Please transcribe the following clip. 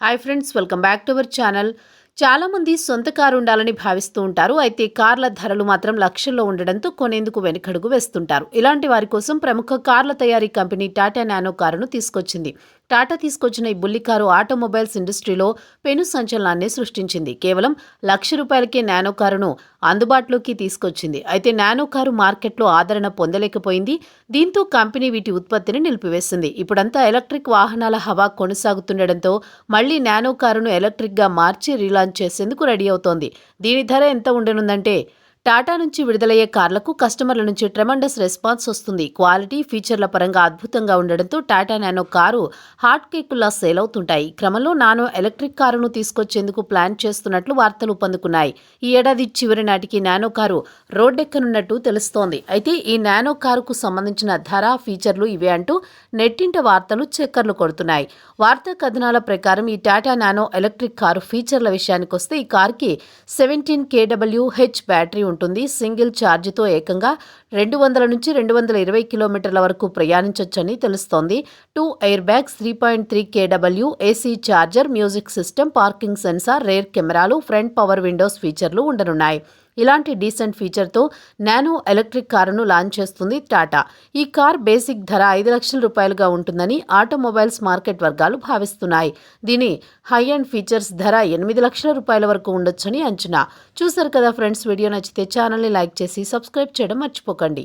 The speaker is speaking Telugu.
Hi friends welcome back to our channel చాలామంది సొంత కారు ఉండాలని భావిస్తూ ఉంటారు. అయితే కార్ల ధరలు మాత్రం లక్షల్లో ఉండడంతో కొనేందుకు వెనుకడుగు వేస్తుంటారు. ఇలాంటి వారి కోసం ప్రముఖ కార్ల తయారీ కంపెనీ టాటా నానో కారును తీసుకొచ్చింది. టాటా తీసుకొచ్చిన ఈ బుల్లి కారు ఆటోమొబైల్స్ ఇండస్ట్రీలో పెను సంచలనాన్ని సృష్టించింది. కేవలం లక్ష రూపాయలకే నానో కారును అందుబాటులోకి తీసుకొచ్చింది. అయితే నానో కారు మార్కెట్లో ఆదరణ పొందలేకపోయింది. దీంతో కంపెనీ వీటి ఉత్పత్తిని నిలిపివేసింది. ఇప్పుడంతా ఎలక్ట్రిక్ వాహనాల హవా కొనసాగుతుండటంతో మళ్ళీ నానో కారును ఎలక్ట్రిక్గా మార్చి రీలాంచ్ చేసేందుకు రెడీ అవుతోంది. దీని ధర ఎంత ఉండనుందంటే టాటా నుంచి విడుదలయ్యే కార్లకు కస్టమర్ల నుంచి ట్రెమండస్ రెస్పాన్స్ వస్తుంది. క్వాలిటీ ఫీచర్ల పరంగా అద్భుతంగా ఉండడంతో టాటా నానో కారు హాట్ కేకుల్లా సేల్ అవుతుంటాయి. క్రమంలో నానో ఎలక్ట్రిక్ కారును తీసుకొచ్చేందుకు ప్లాన్ చేస్తున్నట్లు వార్తలు పొందుకున్నాయి. ఈ ఏడాది చివరి నాటికి నానో కారు రోడ్డెక్కనున్నట్టు తెలుస్తోంది. అయితే ఈ నానో కారుకు సంబంధించిన ధర ఫీచర్లు ఇవే అంటూ నెట్టింట వార్తలు చక్కర్లు కొడుతున్నాయి. వార్తా కథనాల ప్రకారం ఈ టాటా నానో ఎలక్ట్రిక్ కారు ఫీచర్ల విషయానికి వస్తే ఈ కారుకి సెవెంటీన్ కేడబ్ల్యూ హెచ్ బ్యాటరీ ఉంటుంది. ఉంటుంది. సింగిల్ ఛార్జ్తో ఏకంగా రెండు వందల నుంచి రెండు వందల ఇరవై కిలోమీటర్ల వరకు ప్రయాణించవచ్చని తెలుస్తోంది. Two air bags three point three KW AC charger music system parking sensor rear కెమెరాలు ఫ్రంట్ పవర్ విండోస్ ఫీచర్లు ఉండనున్నాయి. ఇలాంటి డీసెంట్ ఫీచర్తో నానో ఎలక్ట్రిక్ కారును లాంచ్ చేస్తుంది టాటా. ఈ కార్ బేసిక్ ధర ఐదు లక్షల రూపాయలుగా ఉంటుందని ఆటోమొబైల్స్ మార్కెట్ వర్గాలు భావిస్తున్నాయి. దీని హై అండ్ ఫీచర్స్ ధర ఎనిమిది లక్షల రూపాయల వరకు ఉండొచ్చని అంచనా. చూసారు కదా ఫ్రెండ్స్ వీడియో నచ్చితే ఛానల్ని లైక్ చేసి సబ్స్క్రైబ్ చేయడం మర్చిపోకండి.